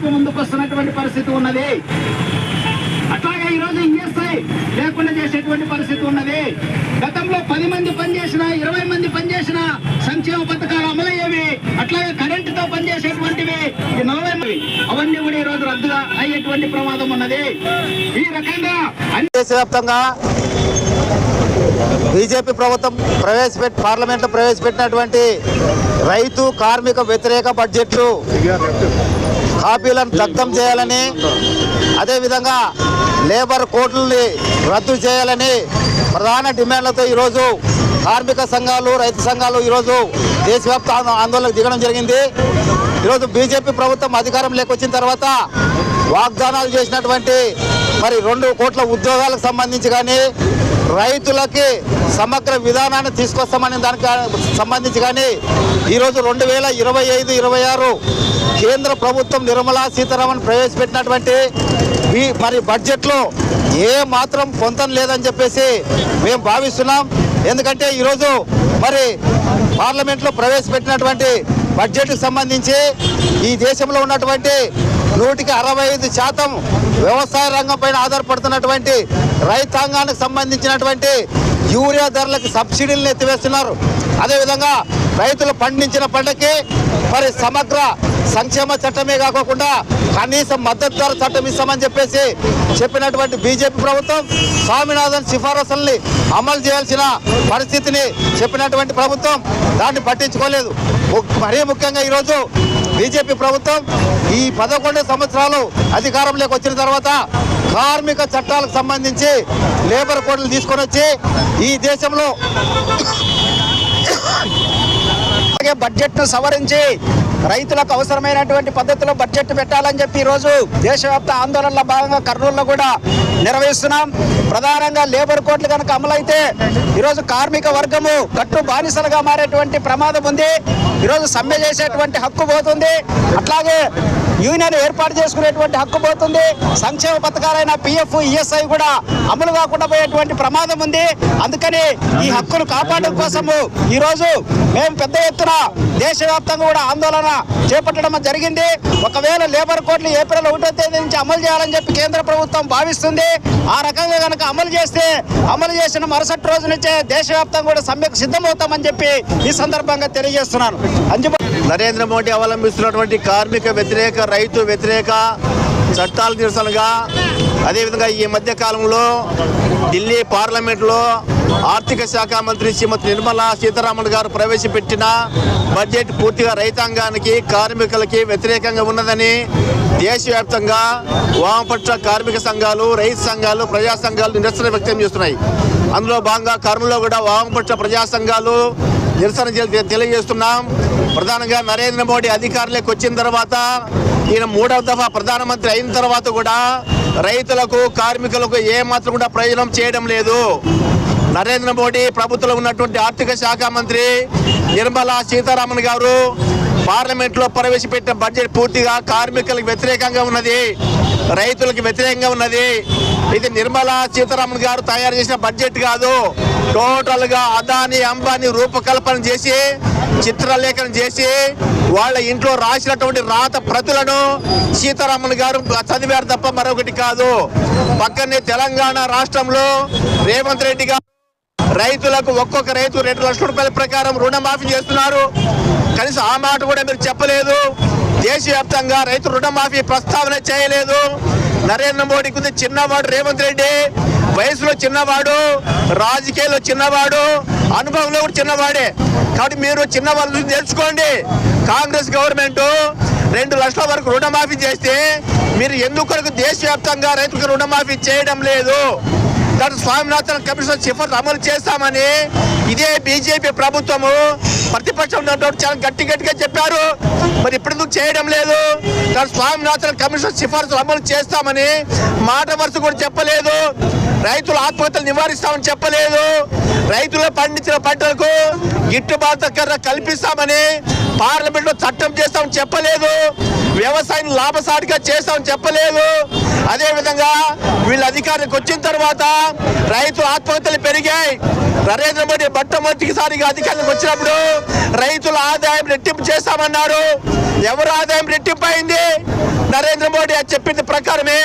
చెప్పి ముందుకు వస్తున్నటువంటి పరిస్థితి ఉన్నది. అట్లాగే ఈ రోజు ఈఎస్ఐ లేకుండా చేసేటువంటి పరిస్థితి ఉన్నది. గతంలో పది మంది పనిచేసిన ఇరవై మంది పనిచేసిన సంక్షేమ పథకాలు అమలయ్యేవి అట్లాగే కరెంటుతో పనిచేసేటువంటివి ఈ నలభై మంది. అవన్నీ కూడా ఈ రోజు రద్దుగా అయ్యేటువంటి ప్రమాదం ఉన్నది. ఈ రకంగా అన్ని దేశవ్యాప్తంగా బీజేపీ ప్రభుత్వం ప్రవేశపెట్టి పార్లమెంట్లో ప్రవేశపెట్టినటువంటి రైతు కార్మిక వ్యతిరేక బడ్జెట్లు కాపీలను దగ్ధం చేయాలని అదేవిధంగా లేబర్ కోట్లని రద్దు చేయాలని ప్రధాన డిమాండ్లతో ఈరోజు కార్మిక సంఘాలు రైతు సంఘాలు ఈరోజు దేశవ్యాప్త ఆందోళనకు దిగడం జరిగింది. ఈరోజు బీజేపీ ప్రభుత్వం అధికారం వచ్చిన తర్వాత వాగ్దానాలు చేసినటువంటి మరి రెండు కోట్ల ఉద్యోగాలకు సంబంధించి కానీ రైతులకి సమగ్ర విధానాన్ని తీసుకొస్తామని దానికి సంబంధించి కానీ ఈరోజు రెండు వేల ఇరవై ఐదు ఇరవై ఆరు కేంద్ర ప్రభుత్వం నిర్మలా సీతారామన్ ప్రవేశపెట్టినటువంటి మరి బడ్జెట్లో ఏ మాత్రం పొంతం లేదని చెప్పేసి మేము భావిస్తున్నాం. ఎందుకంటే ఈరోజు మరి పార్లమెంట్లో ప్రవేశపెట్టినటువంటి బడ్జెట్కి సంబంధించి ఈ దేశంలో ఉన్నటువంటి నూటికి అరవై ఐదు శాతం వ్యవసాయ రంగం పైన ఆధారపడుతున్నటువంటి రైతాంగానికి సంబంధించినటువంటి యూరియా ధరలకు సబ్సిడీలను ఎత్తివేస్తున్నారు అదేవిధంగా రైతులు పండించిన పంటకి మరి సమగ్ర సంక్షేమ చట్టమే కాకుండా కనీస మద్దతు ధర చట్టం ఇస్తామని చెప్పేసి చెప్పినటువంటి బీజేపీ ప్రభుత్వం స్వామినాథన్ సిఫారసుల్ని అమలు చేయాల్సిన పరిస్థితిని చెప్పినటువంటి ప్రభుత్వం దాన్ని పట్టించుకోలేదు. మరీ ముఖ్యంగా ఈరోజు బీజేపీ ప్రభుత్వం ఈ పదకొండు సంవత్సరాలు అధికారంలోకి వచ్చిన తర్వాత కార్మిక చట్టాలకు సంబంధించి లేబర్ కోడ్లు తీసుకొని వచ్చి ఈ దేశంలో అలాగే బడ్జెట్ను సవరించి రైతులకు అవసరమైనటువంటి పద్ధతిలో బడ్జెట్ పెట్టాలని చెప్పి ఈరోజు దేశవ్యాప్త ఆందోళనలో భాగంగా కర్నూలులో కూడా నిర్వహిస్తున్నాం. ప్రధానంగా లేబర్ కోడ్లు కనుక అమలైతే ఈరోజు కార్మిక వర్గము కట్టు బానిసలుగా మారేటువంటి ప్రమాదం ఉంది. ఈరోజు సమ్మె చేసేటువంటి హక్కు పోతుంది. అట్లాగే యూనియన్ ఏర్పాటు చేసుకునేటువంటి హక్కు పోతుంది. సంక్షేమ పథకాలైన పిఎఫ్ ఈఎస్ఐ కూడా అమలు కాకుండా పోయేటువంటి ప్రమాదం ఉంది. అందుకని ఈ హక్కును కాపాడడం కోసము ఈ రోజు మేము పెద్ద ఎత్తున దేశవ్యాప్తంగా కూడా ఆందోళన చేపట్టడం జరిగింది. ఒకవేళ లేబర్ కోడ్లు ఏప్రిల్ ఒకటో తేదీ నుంచి అమలు చేయాలని చెప్పి కేంద్ర ప్రభుత్వం భావిస్తుంది. ఆ రకంగా కనుక అమలు చేస్తే అమలు చేసిన మరుసటి రోజు నుంచే దేశవ్యాప్తంగా కూడా సమ్మెకు సిద్ధమవుతామని చెప్పి ఈ సందర్భంగా తెలియజేస్తున్నాను. నరేంద్ర మోడీ అవలంబిస్తున్నటువంటి కార్మిక వ్యతిరేక రైతు వ్యతిరేక చట్టాల నిరసనగా అదేవిధంగా ఈ మధ్య కాలంలో ఢిల్లీ పార్లమెంట్లో ఆర్థిక శాఖ మంత్రి శ్రీమతి నిర్మలా సీతారామన్ గారు ప్రవేశపెట్టిన బడ్జెట్ పూర్తిగా రైతాంగానికి కార్మికులకి వ్యతిరేకంగా ఉన్నదని దేశవ్యాప్తంగా వామపక్ష కార్మిక సంఘాలు రైతు సంఘాలు ప్రజా సంఘాలు నిరసన వ్యక్తం చేస్తున్నాయి. అందులో భాగంగా కర్మలో కూడా వామపక్ష ప్రజా సంఘాలు నిరసన తెలియజేస్తున్నాం. ప్రధానంగా నరేంద్ర మోడీ అధికారులకు వచ్చిన తర్వాత ఈయన మూడవ దఫా ప్రధానమంత్రి అయిన తర్వాత కూడా రైతులకు కార్మికులకు ఏమాత్రం కూడా ప్రయోజనం చేయడం లేదు. నరేంద్ర మోడీ ప్రభుత్వంలో ఉన్నటువంటి ఆర్థిక శాఖ మంత్రి నిర్మలా సీతారామన్ గారు పార్లమెంట్లో ప్రవేశపెట్టిన బడ్జెట్ పూర్తిగా కార్మికులకు వ్యతిరేకంగా ఉన్నది రైతులకు వ్యతిరేకంగా ఉన్నది. ఇది నిర్మలా సీతారామన్ గారు తయారు చేసిన బడ్జెట్ కాదు. టోటల్గా అదాని అంబానీ రూపకల్పన చేసి చిత్రలేఖనం చేసి వాళ్ళ ఇంట్లో రాసినటువంటి రాత ప్రతులను సీతారామన్ గారు చదివారు తప్ప మరొకటి కాదు. పక్కనే తెలంగాణ రాష్ట్రంలో రేవంత్ రెడ్డి గారు రైతులకు ఒక్కొక్క రైతు రెండు లక్షల రూపాయల ప్రకారం రుణమాఫీ చేస్తున్నారు. కనీసం ఆ మాట కూడా మీరు చెప్పలేదు. దేశవ్యాప్తంగా రైతు రుణమాఫీ ప్రస్తావన చేయలేదు. నరేంద్ర మోడీకి ఉంది చిన్నవాడు రేవంత్ రెడ్డి. వయసులో చిన్నవాడు రాజకీయాల్లో చిన్నవాడు అనుభవంలో కూడా చిన్నవాడే. కాబట్టి మీరు చిన్నవాళ్ళ నుంచి తెలుసుకోండి. కాంగ్రెస్ గవర్నమెంట్ రెండు లక్షల వరకు రుణమాఫీ చేస్తే మీరు ఎందుకు దేశవ్యాప్తంగా రైతులకు రుణమాఫీ చేయడం లేదు? దాని స్వామినాథన్ కమిషన్ సిఫార్సు అమలు చేస్తామని ఇదే బీజేపీ ప్రభుత్వము ప్రతిపక్షం ఉన్నటువంటి చాలా గట్టి గట్టిగా చెప్పారు. మరి ఇప్పుడు చేయడం లేదు? దాని స్వామినాథన్ కమిషన్ సిఫార్సు అమలు చేస్తామని మాట వరుస కూడా చెప్పలేదు. రైతుల ఆత్మహత్యలు నివారిస్తామని చెప్పలేదు. రైతులు పండించిన పంటలకు గిట్టుబాటు కర్ర కల్పిస్తామని పార్లమెంట్లో చట్టం చేస్తామని చెప్పలేదు. వ్యవసాయం లాభసాటిగా చేస్తామని చెప్పలేదు. అదే విధంగా వీళ్ళ అధికారానికి వచ్చిన తర్వాత రైతు ఆత్మహత్యలు పెరిగాయి. నరేంద్ర మోడీ మొట్టమొదటిసారిగా అధికారానికి వచ్చినప్పుడు రైతుల ఆదాయం రెట్టింపు చేస్తామన్నారు. ఎవరు ఆదాయం రెట్టింపు అయింది? నరేంద్ర మోడీ చెప్పింది ప్రకారమే